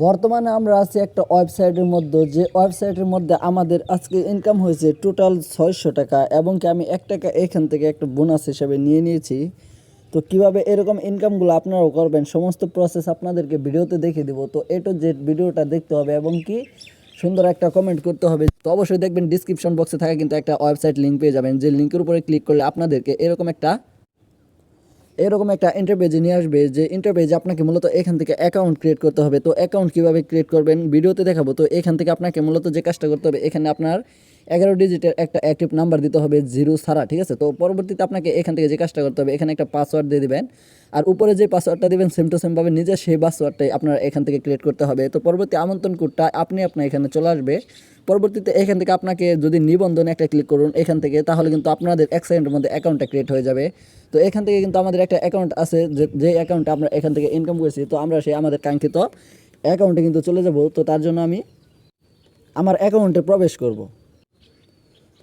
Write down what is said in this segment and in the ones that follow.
বর্তমানে আমরা আছি একটা ওয়েবসাইটের মধ্যে, যে ওয়েবসাইটের মধ্যে আমাদের আজকে ইনকাম হয়েছে টোটাল ছয়শো টাকা এবং কি আমি এক টাকা এখান থেকে একটা বোনাস হিসাবে নিয়ে নিয়েছি। তো কীভাবে এরকম ইনকামগুলো আপনারাও করবেন, সমস্ত প্রসেস আপনাদেরকে ভিডিওতে দেখিয়ে দেবো। তো এটো যে ভিডিওটা দেখতে হবে এবং কি সুন্দর একটা কমেন্ট করতে হবে। তো অবশ্যই দেখবেন ডিসক্রিপশন বক্সে থাকা কিন্তু একটা ওয়েবসাইট লিঙ্ক পেয়ে যাবেন, যে লিঙ্কের উপরে ক্লিক করলে আপনাদেরকে এরকম একটা এরকম একটা ইন্টারপেজে নিয়ে আসবে যে ইন্টারপেজে আপনাকে মূলত এখান থেকে অ্যাকাউন্ট ক্রিয়েট করতে হবে। তো অ্যাকাউন্ট কীভাবে ক্রিয়েট করবেন? ভিডিওতে দেখাবো। তো এখান থেকে আপনাকে মূলত যে কাজটা করতে হবে, এখানে আপনার এগারো ডিজিটের একটা অ্যাক্টিভ নাম্বার দিতে হবে জিরো ছাড়া, ঠিক আছে? তো পরবর্তীতে আপনাকে এখান থেকে যে কাজটা করতে হবে, এখানে একটা পাসওয়ার্ড দিয়ে দেবেন। আর উপরে যে পাসওয়ার্ডটা দিবেন সেম টু সেমভাবে নিজে সেই পাসওয়ার্ডটাই আপনার এখান থেকে ক্রিয়েট করতে হবে। তো পরবর্তী আমন্ত্রণ কোডটা আপনি আপনার এখানে চলে আসবে। পরবর্তীতে এখান থেকে আপনাকে যদি নিবন্ধনে একটা ক্লিক করুন এখান থেকে, তাহলে কিন্তু আপনাদের এক সেকেন্ডের মধ্যে অ্যাকাউন্টটা ক্রিয়েট হয়ে যাবে। তো এখান থেকে কিন্তু আমাদের একটা অ্যাকাউন্ট আছে, যে যে অ্যাকাউন্টটা আমরা এখান থেকে ইনকাম করেছি, তো আমরা সেই আমাদের কাঙ্ক্ষিত অ্যাকাউন্টে কিন্তু চলে যাব। তো তার জন্য আমি আমার অ্যাকাউন্টে প্রবেশ করব।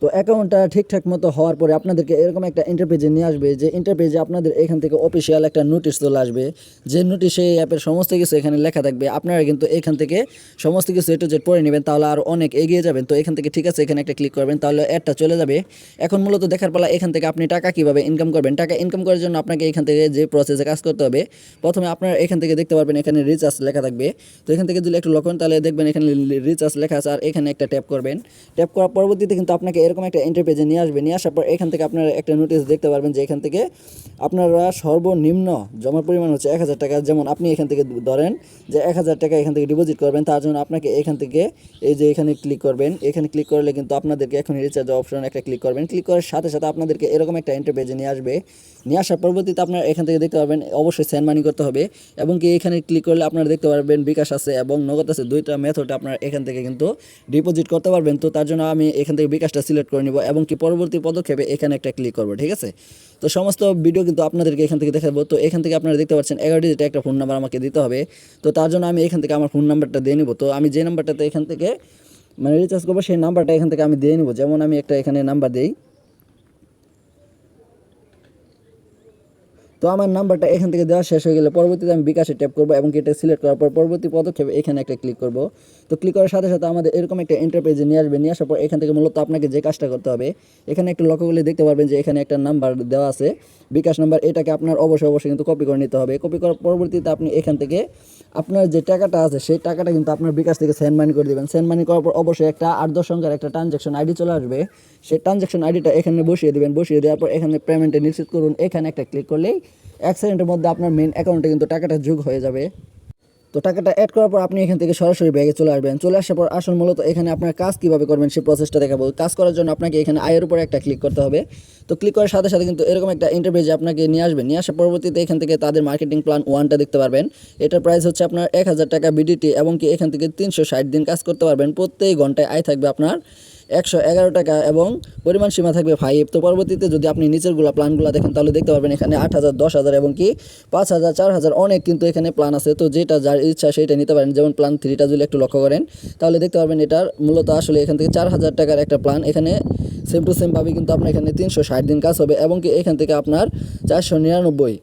তো অ্যাকাউন্টটা ঠিকঠাক মতো হওয়ার পরে আপনাদেরকে এরকম একটা ইন্টারপেজে নিয়ে আসবে যে ইন্টারপেজে আপনাদের এখান থেকে অফিসিয়াল একটা নোটিশ চলে আসবে। যে নোটিশে এই অ্যাপের সমস্ত কিছু এখানে লেখা থাকবে। আপনারা কিন্তু এখান থেকে সমস্ত কিছু এটু জেড পড়ে নেবেন, তাহলে আর অনেক এগিয়ে যাবেন। তো এখান থেকে ঠিক আছে, এখানে একটা ক্লিক করবেন, তাহলে অ্যাডটা চলে যাবে। এখন মূলত দেখার পালা এখান থেকে আপনি টাকা কীভাবে ইনকাম করবেন? টাকা ইনকাম করার জন্য আপনাকে এখান থেকে যে প্রসেসে কাজ করতে হবে, প্রথমে আপনারা এখান থেকে দেখতে পারবেন এখানে রিচার্জ লেখা থাকবে। তো এখান থেকে যদি একটু লক্ষণ তাহলে দেখবেন এখানে রিচার্জ লেখা আছে, আর এখানে একটা ট্যাপ করবেন। ট্যাপ করার পরবর্তীতে কিন্তু আপনাকে এরকম একটা ইন্টারপেজে নিয়ে আসবে, নিয়ে আসার পর এখান থেকে আপনারা একটা নোটিশ দেখতে পারবেন যে এখান থেকে আপনারা সর্বনিম্ন জমার পরিমাণ হচ্ছে এক হাজার টাকা, যেমন আপনি এখান থেকে ধরেন যে এক হাজার টাকা এখান থেকে ডিপোজিট করবেন, তার জন্য আপনাকে এখান থেকে এই যে এখানে ক্লিক করবেন, এখানে ক্লিক করলে কিন্তু আপনাদেরকে এখন রিচার্জ অপশন একটা ক্লিক করবেন। ক্লিক করার সাথে সাথে আপনাদেরকে এরকম একটা ইন্টারপেজে নিয়ে আসবে, নিয়ে আসার পরবর্তীতে আপনারা এখান থেকে দেখতে পারবেন, অবশ্যই সেন্ড মানি করতে হবে এবং কি এখানে ক্লিক করলে আপনারা দেখতে পারবেন বিকাশ আছে এবং নগদ আছে, দুইটা মেথড আপনারা এখান থেকে কিন্তু ডিপোজিট করতে পারবেন। তো তার জন্য আমি এখান থেকে বিকাশটা সিলেক্ট করে নিব এবং কি পরবর্তী পদক্ষেপে এখানে একটা ক্লিক করব, ঠিক আছে? তো সমস্ত ভিডিও কিন্তু আপনাদেরকে এখান থেকে দেখাবো। তো এখান থেকে আপনারা দেখতে পাচ্ছেন এগারো ডিজিট একটা ফোন নাম্বার আমাকে দিতে হবে। তো তার জন্য আমি এখান থেকে আমার ফোন নাম্বারটা দিয়ে নিব। তো আমি যে নাম্বারটাতে এখান থেকে মানে রিচার্জ করব, সেই নাম্বারটা এখান থেকে আমি দিয়ে নিব। যেমন আমি একটা এখানে নাম্বার দিই। তো আমার নাম্বারটা এখান থেকে দেওয়া শেষ হয়ে গেলে পরবর্তীতে আমি বিকাশে ট্যাপ করব এবং এটা সিলেক্ট করার পর পরবর্তী পদক্ষেপে এখানে একটা ক্লিক করব। তো ক্লিক করার সাথে সাথে আমাদের এরকম একটা ইন্টারপেজে নিয়ে আসবে। নিয়ে আসার পর এখান থেকে মূলত আপনাকে যে কাজটা করতে হবে, এখানে একটু লক্ষ্য করলে দেখতে পারবেন যে এখানে একটা নাম্বার দেওয়া আছে। বিকাশ নাম্বার এটাকে আপনার অবশ্যই অবশ্যই কিন্তু কপি করে নিতে হবে। কপি করার পরবর্তীতে আপনি এখান থেকে আপনার যে টাকাটা আছে, সেই টাকাটা কিন্তু আপনার বিকাশ থেকে সেন্ড মানি করে দেবেন। সেন্ড মানি করার পর অবশ্যই একটা আট দশ সংখ্যার একটা ট্রানজ্যাকশন আইডি চলে আসবে। সেই ট্রানজ্যাকশন আইডিটা এখানে বসিয়ে দেবেন। বসিয়ে দেওয়ার পর এখানে পেমেন্টে নিশ্চিত করুন। এখানে একটা ক্লিক করলেই এক সেকেন্ডের মধ্যে আপনার মেন অ্যাকাউন্টে কিন্তু টাকাটা যোগ হয়ে যাবে। তো টাকাটা অ্যাড করার পর আপনি এখান থেকে সরাসরি ব্যাগে চলে আসবেন। চলে আসার পর আসল মূলত এখানে আপনার কাজ কীভাবে করবেন সেই প্রসেসটা দেখাবো। কাজ করার জন্য আপনাকে এখানে আয়ের উপরে একটা ক্লিক করতে হবে। তো ক্লিক করার সাথে সাথে কিন্তু এরকম একটা ইন্টারভিউজে আপনাকে নিয়ে আসবে। নিয়ে আসার পরবর্তীতে এখান থেকে তাদের মার্কেটিং প্ল্যান ওয়ানটা দেখতে পারবেন। এটার প্রাইস হচ্ছে আপনার এক হাজার টাকা বিডিটি এবং কি এখান থেকে তিনশো ষাট দিন কাজ করতে পারবেন। প্রত্যেক ঘন্টায় আয় থাকবে আপনার একশো এগারো টাকা এবং পরিমাণ সীমা থাকবে ফাইভ তো পরবর্তীতে যদি আপনি নিচেরগুলো প্ল্যানগুলো দেখেন, তাহলে দেখতে পারবেন এখানে আট হাজার, দশ হাজার এবং কি পাঁচ হাজার, চার হাজার অনেক কিন্তু এখানে প্ল্যান আছে। তো যেটা যার ইচ্ছা সেটা নিতে পারেন। যেমন প্ল্যান থ্রিটা যদি একটু লক্ষ্য করেন, তাহলে দেখতে পারবেন এটার মূলত আসলে এখান থেকে চার হাজার টাকার একটা প্ল্যান এখানে সেম টু সেম পাবে কিন্তু আপনার এখানে তিনশো ষাট দিন কাজ হবে এবং কি এখান থেকে আপনার চারশো নিরানব্বই।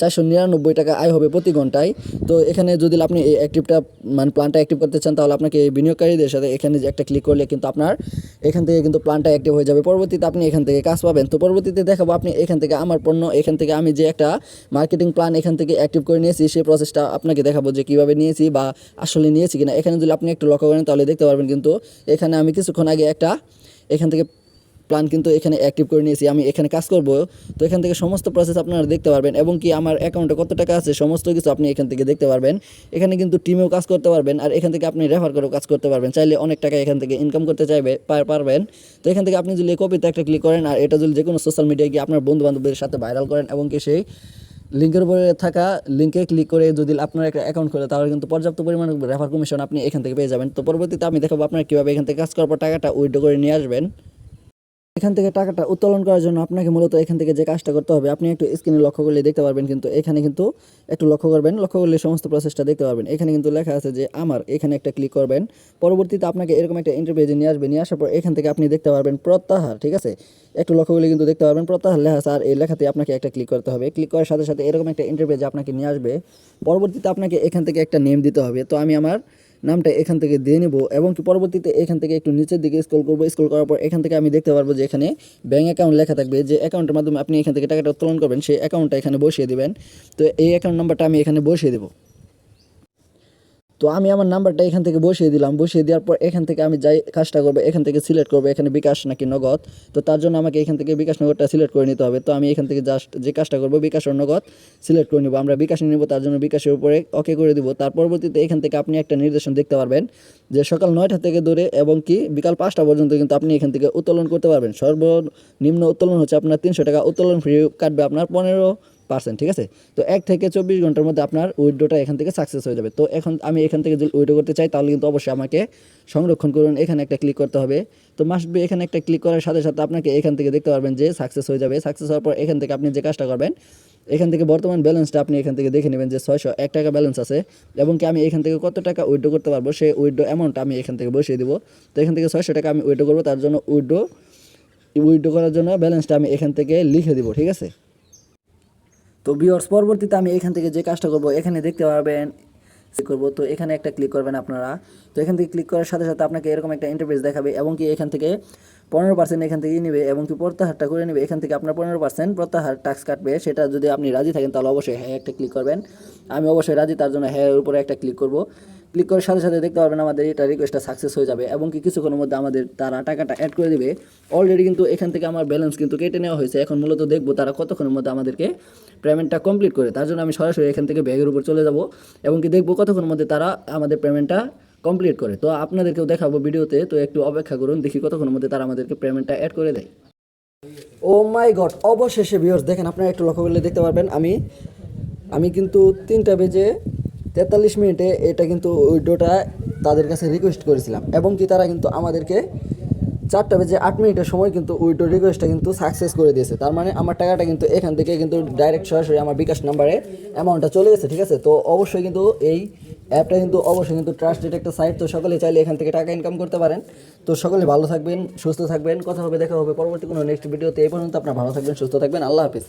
চারশো নিরানব্বই টাকা আয় হবে প্রতি ঘন্টায়। তো এখানে যদি আপনি এই অ্যাক্টিভটা মানে প্ল্যানটা অ্যাক্টিভ করতে চান, তাহলে আপনাকে এই বিনিয়োগকারীদের সাথে এখানে যে একটা ক্লিক করলে কিন্তু আপনার এখান থেকে কিন্তু প্ল্যানটা অ্যাক্টিভ হয়ে যাবে। পরবর্তীতে আপনি এখান থেকে কাজ পাবেন। তো পরবর্তীতে দেখাবো আপনি এখান থেকে আমার পণ্য, এখান থেকে আমি যে একটা মার্কেটিং প্ল্যান এখান থেকে অ্যাক্টিভ করে নিয়েছি, সেই প্রসেসটা আপনাকে দেখাবো যে কীভাবে নিয়েছি বা আসলে নিয়েছি কিনা। এখানে যদি আপনি একটু লক্ষ্য করেন, তাহলে দেখতে পারবেন কিন্তু এখানে আমি কিছুক্ষণ আগে একটা, এখান থেকে প্ল্যান কিন্তু এখানে অ্যাক্টিভ করে নিয়েছি, আমি এখানে কাজ করব। তো এখান থেকে সমস্ত প্রসেস আপনারা দেখতে পারবেন এবং কি আমার অ্যাকাউন্টে কত টাকা আছে, সমস্ত কিছু আপনি এখান থেকে দেখতে পারবেন। এখানে কিন্তু টিমেও কাজ করতে পারবেন, আর এখান থেকে আপনি রেফার করেও কাজ করতে পারবেন। চাইলে অনেক টাকা এখান থেকে ইনকাম করতে চাইবে পারবেন। তো এখান থেকে আপনি যদি কপিতে একটা ক্লিক করেন, আর এটা যদি যে কোনো সোশ্যাল মিডিয়ায় গিয়ে আপনার বন্ধু বান্ধবদের সাথে ভাইরাল করেন এবং কি সেই লিঙ্কের উপরে থাকা লিঙ্কে ক্লিক করে যদি আপনার একটা অ্যাকাউন্ট খোলে, তাহলে কিন্তু পর্যাপ্ত পরিমাণে রেফার কমিশন আপনি এখান থেকে পেয়ে যাবেন। তো পরবর্তীতে আমি দেখাবো আপনার কীভাবে এখান থেকে কাজ করার পর টাকাটা উইড্রো করে নিয়ে আসবেন। এখান থেকে টাকাটা উত্তোলন করার জন্য আপনাকে মূলত এখান থেকে যে কাজটা করতে হবে, আপনি একটু স্ক্রিনে লক্ষ্য করলে দেখতে পারবেন কিন্তু এখানে কিন্তু একটু লক্ষ্য করবেন, লক্ষ্য করলে সমস্ত প্রসেসটা দেখতে পারবেন। এখানে কিন্তু লেখা আছে যে আমার এখানে একটা ক্লিক করবেন, পরবর্তীতে আপনাকে এরকম একটা ইন্টারভিউ নিয়ে আসবে, নিয়ে আসার পর এখান থেকে আপনি দেখতে পারবেন প্রত্যাহার, ঠিক আছে? একটু লক্ষ্য করলে কিন্তু দেখতে পারবেন প্রত্যাহার লেখা আছে, আর এই লেখাতে আপনাকে একটা ক্লিক করতে হবে। ক্লিক করার সাথে সাথে এরকম একটা ইন্টারভিউ আপনাকে নিয়ে আসবে, পরবর্তীতে আপনাকে এখান থেকে একটা নেম দিতে হবে। তো আমি আমার নামটা এখান থেকে দিয়ে নেব এবং কি পরবর্তীতে এখান থেকে একটু নিচের দিকে স্ক্রল করব। স্ক্রল করার পর এখান থেকে আমি দেখতে পারব যে এখানে ব্যাঙ্ক অ্যাকাউন্ট লেখা থাকবে। যে অ্যাকাউন্টের মাধ্যমে আপনি এখান থেকে টাকাটা উত্তোলন করবেন, সেই অ্যাকাউন্টটা এখানে বসিয়ে দেবেন। তো এই অ্যাকাউন্ট নাম্বারটা আমি এখানে বসিয়ে দেবো। তো আমি আমার নাম্বারটা এখান থেকে বসিয়ে দিলাম। বসিয়ে দেওয়ার পর এখান থেকে আমি যাই, কাজটা করব, এখান থেকে সিলেক্ট করব। এখানে বিকাশ নাকি নগদ। তো তার জন্য আমাকে এখান থেকে বিকাশ নগদটা সিলেক্ট করে নিতে হবে। তো আমি এখান থেকে জাস্ট যে কাজটা করব, বিকাশ আর নগদ সিলেক্ট করে নিব। আমরা বিকাশ নিব, তার জন্য বিকাশের উপরে ওকে করে দিব। তার পরবর্তীতে এখান থেকে আপনি একটা নির্দেশন দেখতে পারবেন যে সকাল নয়টা থেকে ধরে এবং কি বিকাল পাঁচটা পর্যন্ত কিন্তু আপনি এখান থেকে উত্তোলন করতে পারবেন। সর্বনিম্ন উত্তোলন হচ্ছে আপনার তিনশো টাকা। উত্তোলন ফ্রি কাটবে আপনার পনেরো পার্সেন্ট ঠিক আছে তো এক থেকে চব্বিশ ঘণ্টার মধ্যে আপনার উইড্রোটা এখান থেকে সাকসেস হয়ে যাবে তো এখন আমি এখান থেকে যদি উইড্রো করতে চাই তাহলে কিন্তু অবশ্যই আমাকে সংরক্ষণ করুন এখানে একটা ক্লিক করতে হবে তো মাস্ট বি এখানে একটা ক্লিক করার সাথে সাথে আপনাকে এখান থেকে দেখতে পারবেন যে সাকসেস হয়ে যাবে সাকসেস হওয়ার পর এখান থেকে আপনি যে কাজটা করবেন এখান থেকে বর্তমান ব্যালেন্সটা আপনি এখান থেকে দেখে নেবেন যে ছয়শো এক টাকা ব্যালেন্স আছে এবং কি আমি এখান থেকে কত টাকা উইড্রো করতে পারব সেই উইড্রো অ্যামাউন্টটা আমি এখান থেকে বসিয়ে দিব তো এখান থেকে ছয়শো টাকা আমি উইড্রো করব তার জন্য উইড্রো উইড্রো করার জন্য ব্যালেন্সটা আমি এখান থেকে লিখে দিব ঠিক আছে তো ভিওর্স পরবর্তীতে আমি এখান থেকে যে কাজটা করব, এখানে দেখতে পারবেন করব। তো এখানে একটা ক্লিক করবেন আপনারা। তো এখান থেকে ক্লিক করার সাথে সাথে আপনাকে এরকম একটা ইন্টারফেস দেখাবে এবং কি এখান থেকে পনেরো পার্সেন্ট এখান থেকে নেবে এবং কি প্রত্যাহারটা করে নেবে। এখান থেকে আপনার পনেরো পার্সেন্ট প্রত্যাহার ট্যাক্স কাটবে, সেটা যদি আপনি রাজি থাকেন তাহলে অবশ্যই হ্যাঁ একটা ক্লিক করবেন। আমি অবশ্যই রাজি, তার জন্য হ্যাঁ উপরে একটা ক্লিক করব। ক্লিক করার সাথে সাথে দেখতে পারবেন আমাদের এটা রিকোয়েস্টটা সাকসেস হয়ে যাবে এবং কি কিছুক্ষণের মধ্যে আমাদের তারা টাকাটা অ্যাড করে দেবে। অলরেডি কিন্তু এখান থেকে আমার ব্যালেন্স কিন্তু কেটে নেওয়া হয়েছে। এখন মূলত দেখব তারা কতক্ষণের মধ্যে আমাদেরকে পেমেন্টটা কমপ্লিট করে। তার জন্য আমি সরাসরি এখান থেকে ব্যাগের উপর চলে যাব এবং কি দেখব কতক্ষণের মধ্যে তারা আমাদের পেমেন্টটা কমপ্লিট করে। তো আপনাদেরকেও দেখাবো ভিডিওতে, তো একটু অপেক্ষা করুন, দেখি কতক্ষণের মধ্যে তারা আমাদেরকে পেমেন্টটা অ্যাড করে দেয়। ও মাই গড, অবশেষে ভিউয়ার্স দেখেন আপনারা একটু লক্ষ্য করলে দেখতে পারবেন, আমি আমি কিন্তু তিনটা বেজে তেতাল্লিশ মিনিটে এটা কিন্তু উইডোটা তাদের কাছে রিকোয়েস্ট করেছিলাম। এবং কি তারা কিন্তু আমাদেরকে চারটা বেজে আট মিনিটের সময় কিন্তু উইডো রিকোয়েস্টটা কিন্তু সাকসেস করে দিয়েছে। তার মানে আমার টাকাটা কিন্তু এখান থেকে কিন্তু ডাইরেক্ট সরাসরি আমার বিকাশ নাম্বারে অ্যামাউন্টটা চলে গেছে, ঠিক আছে? তো অবশ্যই কিন্তু এই অ্যাপটা কিন্তু অবশ্যই কিন্তু ট্রাস্টেড একটা সাইট তো সকলে চাইলে এখান থেকে টাকা ইনকাম করতে পারেন। তো সকলে ভালো থাকবেন, সুস্থ থাকবেন, কথা হবে, দেখা হবে পরবর্তী কোনো নেক্সট ভিডিওতে এই পর্যন্ত আপনার ভালো থাকবেন, সুস্থ থাকবেন, আল্লাহ হাফিজ।